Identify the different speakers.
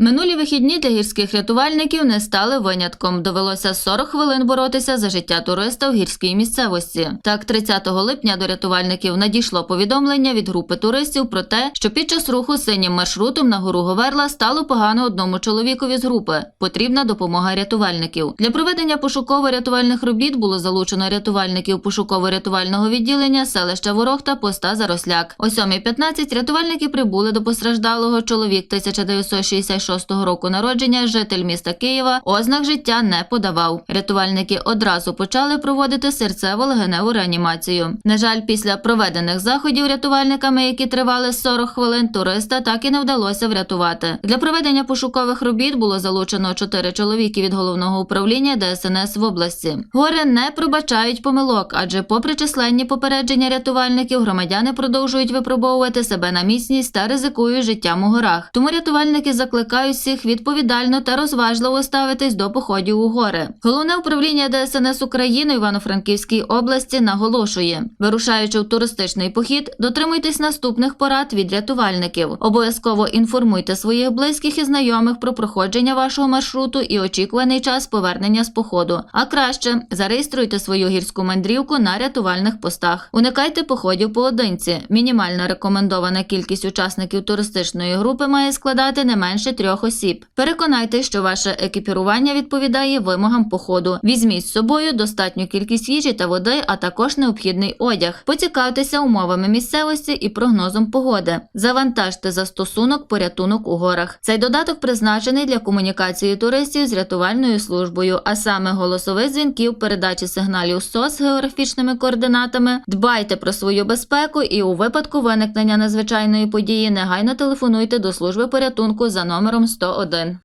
Speaker 1: Минулі вихідні для гірських рятувальників не стали винятком. Довелося 40 хвилин боротися за життя туриста в гірській місцевості. Так, 30 липня до рятувальників надійшло повідомлення від групи туристів про те, що під час руху синім маршрутом на гору Говерла стало погано одному чоловікові з групи. Потрібна допомога рятувальників. Для проведення пошуково-рятувальних робіт було залучено рятувальників пошуково-рятувального відділення селища Ворохта поста Заросляк. О 7.15 рятувальники прибули до постраждалого чоловік 1966 року народження, житель міста Києва, ознак життя не подавав. Рятувальники одразу почали проводити серцево-легеневу реанімацію. На жаль, після проведених заходів рятувальниками, які тривали 40 хвилин, туриста так і не вдалося врятувати. Для проведення пошукових робіт було залучено 4 чоловіки від головного управління ДСНС в області. Гори не пробачають помилок, адже, попри численні попередження рятувальників, громадяни продовжують випробовувати себе на міцність та ризикують життям у горах. Тому рятувальники закликають всіх відповідально та розважливо ставитись до походів у гори. Головне управління ДСНС України Івано-Франківській області наголошує, вирушаючи в туристичний похід, дотримуйтесь наступних порад від рятувальників. Обов'язково інформуйте своїх близьких і знайомих про проходження вашого маршруту і очікуваний час повернення з походу. А краще зареєструйте свою гірську мандрівку на рятувальних постах. Уникайте походів поодинці. Мінімальна рекомендована кількість учасників туристичної групи має складати не менше трьох осіб. Переконайтесь, що ваше екіпірування відповідає вимогам походу. Візьміть з собою достатню кількість їжі та води, а також необхідний одяг. Поцікавтеся умовами місцевості і прогнозом погоди. Завантажте застосунок порятунок у горах. Цей додаток призначений для комунікації туристів з рятувальною службою, а саме голосових дзвінків, передачі сигналів СОС з географічними координатами. Дбайте про свою безпеку і у випадку виникнення надзвичайної події негайно телефонуйте до служби порятунку за номером 101.